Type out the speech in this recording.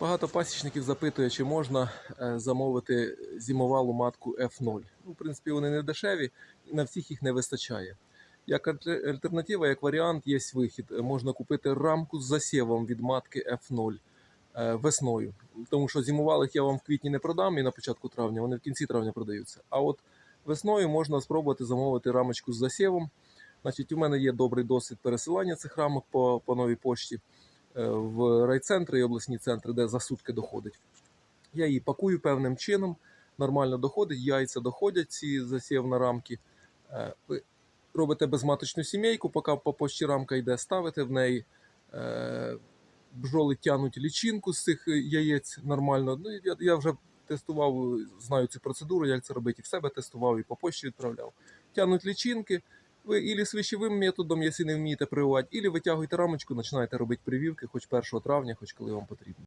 Багато пасічників запитує, чи можна е, замовити зимовалу матку F0. Ну, в принципі, вони не дешеві, і на всіх їх не вистачає. Як альтернатива, як варіант, є вихід. Можна купити рамку з засівом від матки F0 е, весною. Тому що зимувалих я вам в квітні не продам і на початку травня, вони в кінці травня продаються. А от весною можна спробувати замовити рамочку з засівом. Значить, у мене є добрий досвід пересилання цих рамок по, по новій пошті в райцентри і обласні центри, де за сутки доходить. Я її пакую певним чином, нормально доходить, яйця доходять ці засів на рамки. Е, Ви робите безматочну сімейку, поки по пошті рамка йде, ставите в неї. е, Бджоли тянуть лічинку з цих яєць нормально. Ну, я, я вже тестував, знаю цю процедуру, як це робити. І в себе тестував, і по пошті відправляв. Тянуть лічинки. Ви ілі свищевим методом, якщо не вмієте прививати, ілі витягуйте рамочку, починаєте робити прививки хоч 1 травня, хоч коли вам потрібно.